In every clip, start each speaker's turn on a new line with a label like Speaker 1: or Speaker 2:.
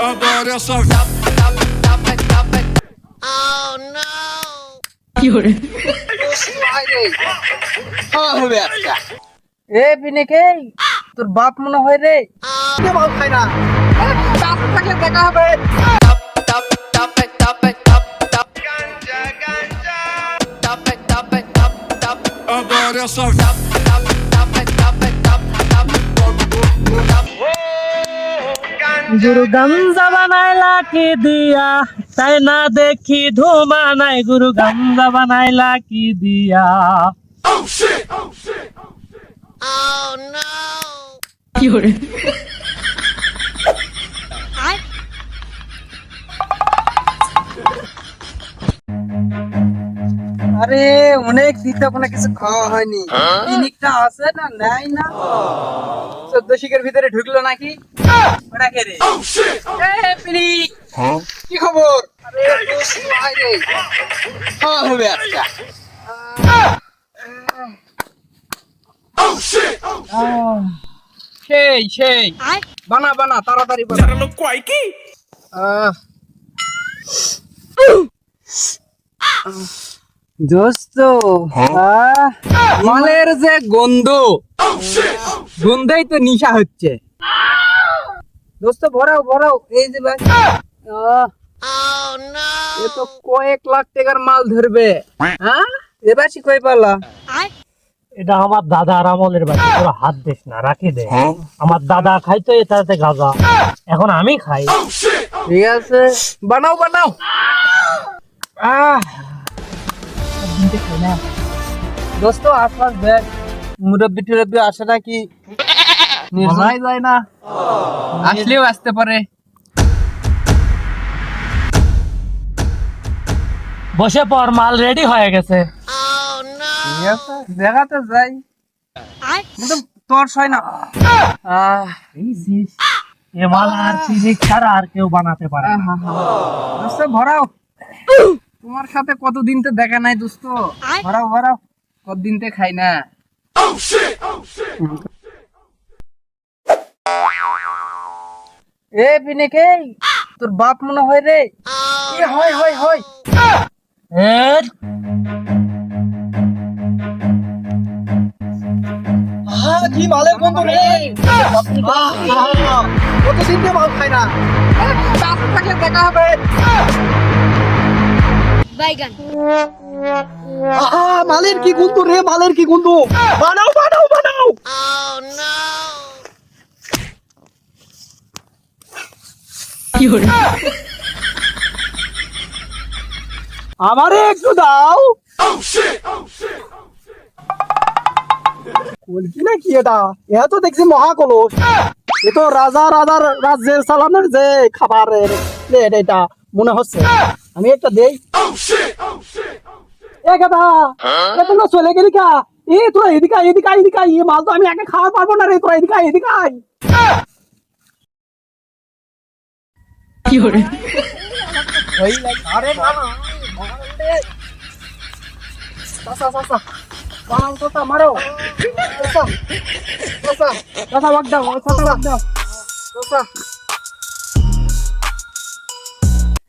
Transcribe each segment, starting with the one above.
Speaker 1: Agora essa
Speaker 2: এ পিনেকে তোর বাপ মনে হয় রে কে বাপ খাই না বাপ থাকলে দেখা হবে
Speaker 1: agora essa
Speaker 3: গুরু গাঞ্জা বানায় কি দিয়া তাই না দেখি ধুমা নাই? গুরু গাঞ্জা বানায় কি দিয়া
Speaker 2: আরে অনেক দিন তো কোনো কিছু খাওয়া হয়নি। পিনিকটা আছে না নাই না? চোদ্দ শিখের ভিতরে ঢুকলো নাকি? ওটা কে রে? পিনিক! কি খবর? আরে খাওয়া হবে আজকে। সেই সেই। বানা বানা তাড়াতাড়ি বানা। আহ। দোস্ত আহ, মালের যে গন্ধ গন্ধেই তো নিশা হচ্ছে। দোস্ত ভরাও ভরাও। এই যে ভাই এ তো কয়েক লাখ টাকার মাল ধরবে। হ্যাঁ এবার কই পালা?
Speaker 3: এটা আমার দাদার আমলের বাড়ি। তোরা হাত দিস না রাখি দে। আমার দাদা খাইতো এটাতে গাজা। এখন আমি খাই।
Speaker 2: ঠিক আছে। বানাও বানাও। আহ দোস্ত আশপাশ দেখ। মুরব্বি টুরব্বি আসে নাকি? বলাই যায় না। আসলেও আসতে পারে।
Speaker 3: বসে পর মাল রেডি হয়ে গেছে।
Speaker 2: দেখাতে যাই। কিন্তু তোর হয় না।
Speaker 3: এ মাল আর ফিজিক ছাড়া আর কেউ বানাতে পারে না।
Speaker 2: ভরাও। তোমার সাথে কতদিন তো দেখা নাই দোস্ত? ভরাও ভরাও। কতদিন তো খাই না। এ পিনেকে তোর বাপ মনে হয় রে? এ হয় হয় হয়।
Speaker 3: এ,
Speaker 2: কি মালের গন্ধ রে। কতদিন তো মাল খাই না। থাকলে দেখা হবে।
Speaker 4: বাইগান।
Speaker 2: আহা মালের কি গন্ধ রে মালের কি গন্ধ? বানাও বানাও বানাও! আমারে একটু দাও। কলকি না কি এটা? এ তো দেখছি মহাকলস। এ তো রাজা রাজার রাজ্যের সালামের যে খাবারের প্লেট এটা। মনে হচ্ছে আমি একটা দেই এ গাদা এ তোমরা চলে গেলি কা এ তোরা এদিকে এদিকে এদিকে আয়। এ মাল তো আমি একা খাওয়া পারব না রে তোরা এদিকে আয়, এদিকে। ওই আরে না। বানাও, মারো।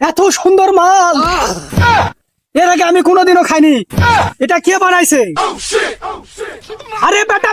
Speaker 2: এত সুন্দর মাল! এর আগে আমি কোনোদিনও খাইনি। এটা কে বানাইছে? আরে বেটা